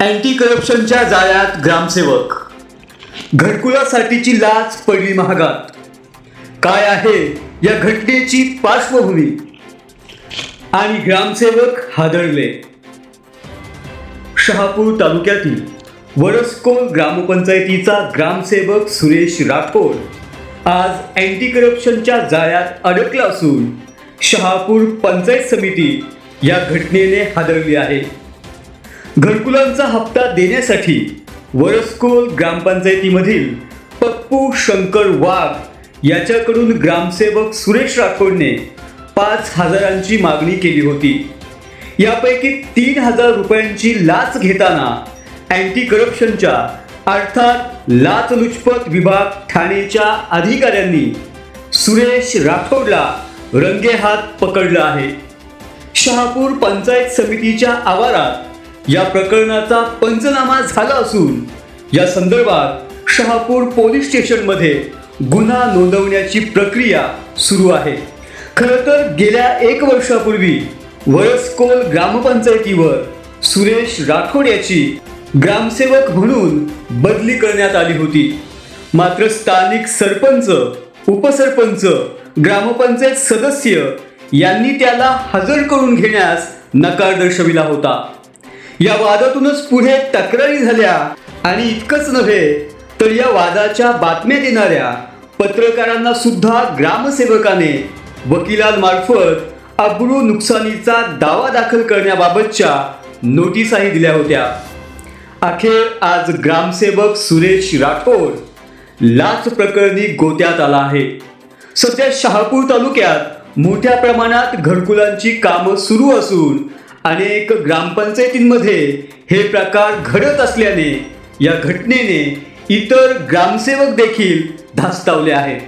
Anti करप्शनच्या जाळ्यात ग्रामसेवक. घरकुलासाठीची लाच पडली महागात. काय आहे या घटनेची पार्श्वभूमी? आणि ग्रामसेवक हादरले. शहापूर तालुक्यातील वरसकोल ग्रामपंचायतीचा ग्रामसेवक सुरेश राठोड आज अँटी करप्शनच्या जाळ्यात अडकला असून शहापूर पंचायत समिती या घटनेने हादरली आहे. घरकुलांचा हप्ता देण्यासाठी वरसकोल ग्रामपंचायतीमधील पप्पू शंकर वाघ याच्याकडून ग्रामसेवक सुरेश राठोडने पाच हजारांची मागणी केली होती. यापैकी तीन हजार रुपयांची लाच घेताना अँटी करप्शनच्या अर्थात लाचलुचपत विभाग ठाणेच्या अधिकाऱ्यांनी सुरेश राठोडला रंगेहात पकडलं आहे. शहापूर पंचायत समितीच्या आवारात या प्रकरणाचा पंचनामा झाला असून या संदर्भात शहापूर पोलीस स्टेशनमध्ये गुन्हा नोंदवण्याची प्रक्रिया सुरू आहे. खरं तर गेल्या एक वर्षापूर्वी वरसकोल ग्रामपंचायतीवर सुरेश राठोड याची ग्रामसेवक म्हणून बदली करण्यात आली होती. मात्र स्थानिक सरपंच उपसरपंच ग्रामपंचायत सदस्य यांनी त्याला हजर करून घेण्यास नकार दर्शविला होता. या वादातूनच पुढे तक्रारी झाल्या. आणि इतकंच नव्हे तर या वादाच्या बातम्या देणाऱ्या पत्रकारांना सुद्धा ग्रामसेवकाने वकिलांमार्फत अब्रू नुकसानीचा दावा दाखल करण्याबाबतच्या नोटीसाही दिल्या होत्या. अखेर आज ग्रामसेवक सुरेश राठोड लाच प्रकरणी गोत्यात आला आहे. सध्या शहापूर तालुक्यात मोठ्या प्रमाणात घरकुलांची कामं सुरू असून अनेक ग्रामपंचायतींमध्ये हे प्रकार घडत असल्याने या घटनेने इतर ग्रामसेवक देखील धास्तावले आहेत.